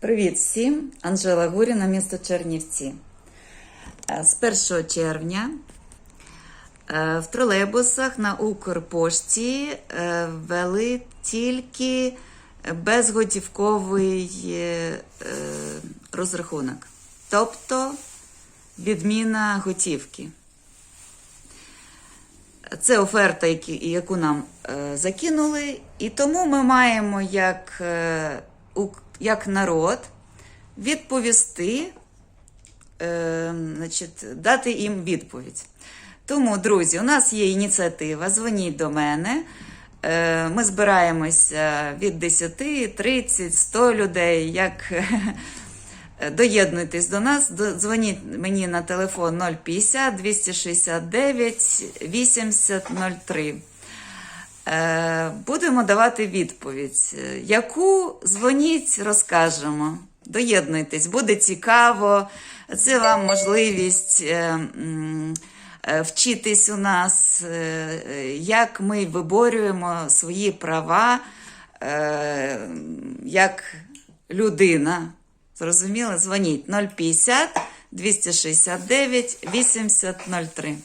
Привіт всім! Анжела Гуріна, місто Чернівці. Е, З 1 червня е, в тролейбусах на Укрпошті е, ввели тільки безготівковий е, е, розрахунок, тобто відміна готівки. Це оферта, яку нам е, закинули, і тому ми маємо як, е, як народ відповісти, е, значить, дати їм відповідь. Тому, друзі, у нас є ініціатива. Дзвоніть до мене. Е, Ми збираємося від 10, 30, 100 людей. Як Доєднуйтесь до нас, дзвоніть мені на телефон 050 269 8003. Е, Будемо давати відповідь. Е, Яку дзвоніть, розкажемо. Доєднуйтесь, буде цікаво. Це вам можливість е, вчитись у нас, як ми виборюємо свої права як людина. Зрозуміли? Дзвоніть 050 269 8003.